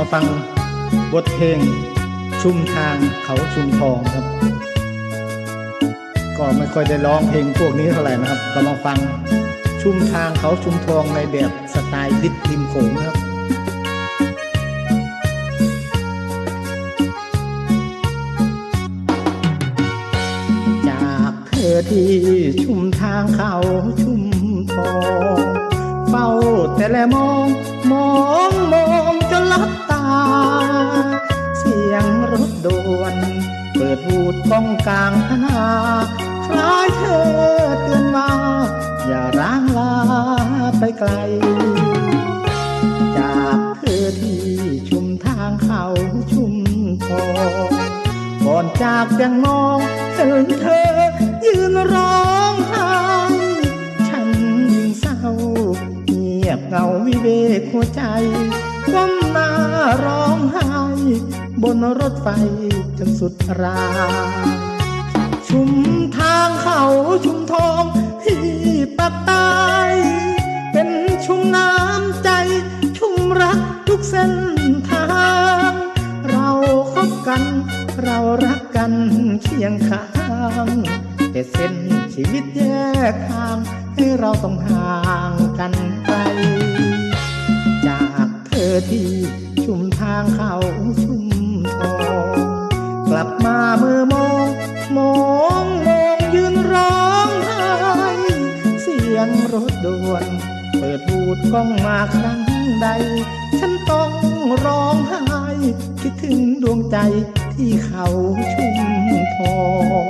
มาฟังบทเพลงชุมทางเขาชุมทองครับ ก็ไม่ค่อยได้ร้องเพลงพวกนี้เท่าไหร่นะครับ ก็มาฟังชุมทางเขาชุมทองในแบบสไตล์ดิดริมโขงครับจากเธอที่ชุมทางเขาชุมทอง เฝ้าแต่แลมองมอง ปิดวูดก้องกลางพนาคล้ายเธอเตือนว่าอย่าร้างลาไปไกล จากเธอที่ชุมทางเขาชุมทอก่อนจากยังมองเห็นเธอยืนร้องไห้ฉันยิ่งเศร้าเงียบเงาวิเวกหัวใจ ก้มหน้าร้องไห้ บนรถไฟจนสุดรางชุมทางเขาชุมทองที่ปักใต้เป็นชุมน้ำใจ ชุ่มรักทุกเส้นทาง เราคบกัน เรารักกันเคียงข้างแต่เส้นชีวิตแยกทาง ให้เราต้องห่างกันไกลจากเธ อที่ชุมทางเขาชุมทองกลับมาเมื่อมองมองมองยืนร้องไห้เสียงรถด่วน เปิดบูดกล้องมาครั้งใด ฉันต้องร้องไห้ คิดถึงดวงใจที่เขาชุมทอง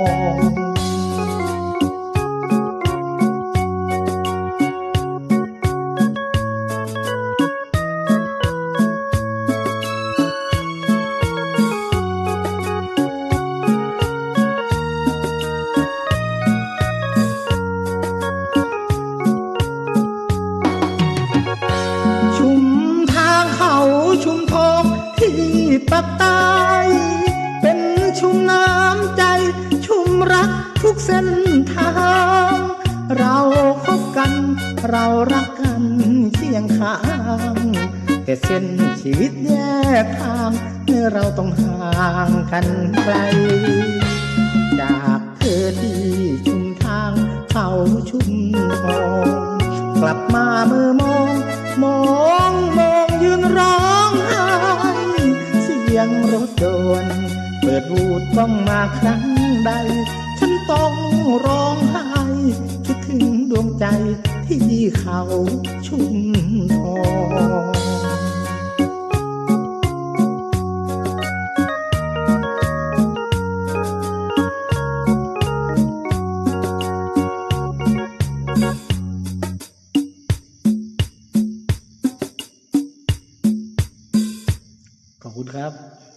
ปักใต้เป็นชุ่มน้ำใจชุ่มรักทุกเส้นทาง เราคบกัน เรารักกันเคียงข้าง แต่เส้นชีวิตแยกทางให้เราต้องห่างกันไกล จากเธอที่ชุ่มทางเขาชุ่มทอง กลับมาเมื่อมอง มองมองยืนรอ ยงรถด่วนเปิดวูดต้องมาครั้งใด ฉันต้องร้องไห้ คิดถึงดวงใจที่เขาชุ่มทอง ขอบคุณครับ